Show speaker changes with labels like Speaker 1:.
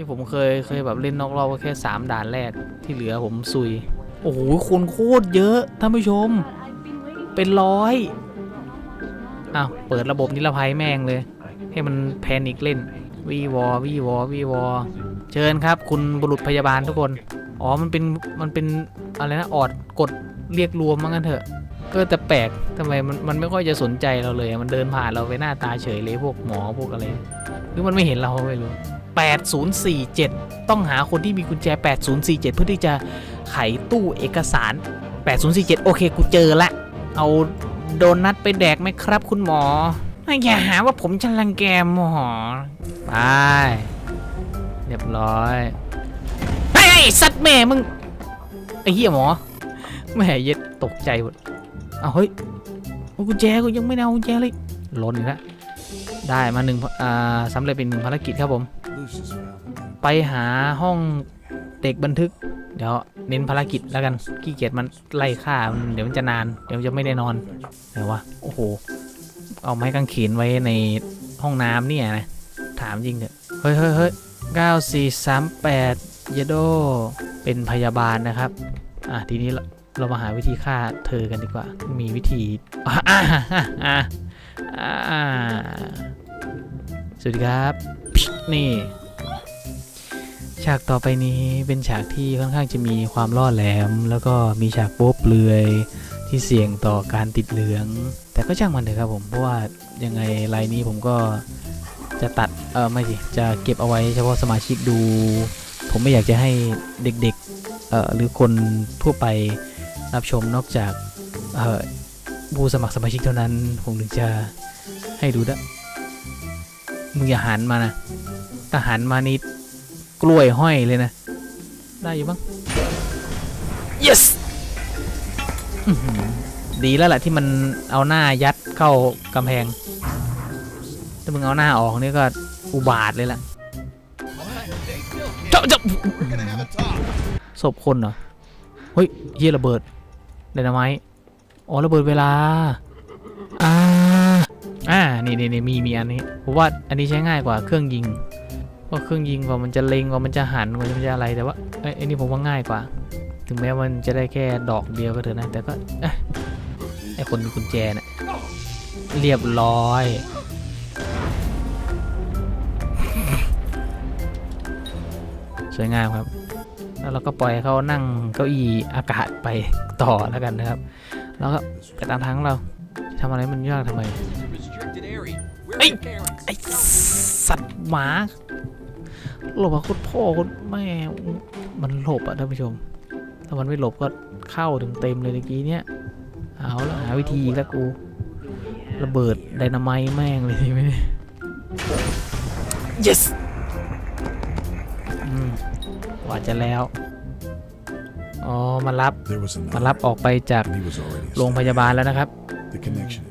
Speaker 1: ที่ผมเคยเคยแบบเล่นนอกรอบก็แค่สามด่านแรกที่เหลือผมซุย โอ้โหคนโคตรเยอะท่านผู้ชม เป็นร้อยอ้าวเปิดระบบนิรภัยแม่งเลย ให้มันแพนิกเล่นวีวอวีวอวีวอเชิญครับ คุณบุรุษพยาบาลทุกคน อ๋อ มันเป็น มันเป็นอะไรนะ ออดกดเรียกรวมมั้งกันเถอะ ก็แต่แปลกทำไมมันมันไม่ค่อยจะสนใจเราเลย มันเดินผ่านเราไปหน้าตาเฉยเลยพวกหมอพวกอะไร หรือมันไม่เห็นเราไม่รู้ 8047 ต้องหาคนที่มีกุญแจ 8047 เพื่อที่จะไขตู้เอกสาร 8047 โอเค กูเจอละ เอาโดนัทไปแดกไหมครับคุณหมอ อย่าหาว่าผมจะรังแกหมอ ไป เรียบร้อยเฮ้ไอ้สัตว์แม่มึง ไอ้เหี้ยหมอ แม่เย็ดตกใจหมดเอาเฮ้ยกุญแจกูยังไม่ได้เอากุญแจเลยล่นอีกแล้วได้มาหนึ่งอ่าสำเร็จเป็นหนึ่งภารกิจครับผม ไปหาห้องเด็กบันทึก เดี๋ยวเน้นภารกิจแล้วกันขี้เกียจมันไล่ฆ่ามันเดี๋ยวมันจะนาน เดี๋ยวมันจะไม่ได้นอนไหนวะโอ้โห เอาไม้กางเขนไว้ในห้องน้ำเนี่ยนะ ถามจริงเถอะเฮ้ยเฮ้ยเฮ้ยเก้าสี่สามแปดเยโดเป็นพยาบาลนะครับ อะทีนี้เราเรามาหาวิธีฆ่าเธอกันดีกว่า มีวิธีอะอะอะอะอะ สวัสดีครับ นี่ ฉากต่อไปนี้เป็นฉากที่ค่อนข้างจะมีความล่อแหลม แล้วก็มีฉากโป๊บเปลือยที่เสี่ยงต่อการติดเหลือง แต่ก็ช่างมันเถอะครับผม เพราะว่ายังไงไลน์นี้ผมก็จะตัด เออไม่สิ จะเก็บเอาไว้เฉพาะสมาชิกดู ผมไม่อยากจะให้เด็กๆ เอ่อ หรือคนทั่วไปรับชมนอกจาก เอ่อ ผู้สมัครสมาชิกเท่านั้น ผมถึงจะให้ดูนะ มึงอย่าหันมานะถ้าหันมานี่กล้วยห้อยเลยนะ ได้อยู่บ้าง yes ดีแล้วแหละที่มันเอาหน้ายัดเข้ากำแพง ถ้ามึงเอาหน้าออกนี่ก็อุบาทเลยล่ะจ้าเจ้า
Speaker 2: We're gonna have a talk.
Speaker 1: ศพคนเหรอ เฮ้ยเฮียระเบิดไดนาไมอ๋อระเบิดเวลา อ่านี่นี่นี่มีมีอันนี้ผมว่าอันนี้ใช้ง่ายกว่าเครื่องยิงเพราเครื่องยิงกว่ามันจะเล็งกว่ามันจะหันกว่ามันจะอะไรแต่ว่าไอ้ยนี่ผมว่าง่ายกว่า ถึงแม้มันจะได้แค่ดอกเดียวก็เถอะนะ แต่ก็ไอ้คนมีกุญแจเนี่ยเรียบร้อยสวยงามครับ แล้วเราก็ปล่อยเขานั่งเก้าอี้อากาศไปต่อแล้วกันนะครับ แล้วก็ไปตามทางของเราทำอะไรมันยากทำไม
Speaker 3: Restricted area. Where's
Speaker 1: Hey!
Speaker 3: the parents?
Speaker 1: ไอสัตว์หมาหลบอะโคตรพ่อโคตรแม่มันหลบอะท่านผู้ชม ถ้ามันไม่หลบก็เข้าถึงเต็มเลยเมื่อกี้เนี้ยเอาแล้วหาวิธีอีกแล้วกูระเบิดไดนาไมต์แม่งเลยทีนี้ yes อืมว่าจะแล้ว อ๋อ มารับ
Speaker 2: There was
Speaker 1: มา
Speaker 2: another,
Speaker 1: รับออกไปจาก
Speaker 2: and he was already
Speaker 1: โรงพยาบาลแล้วนะครับ
Speaker 2: The connection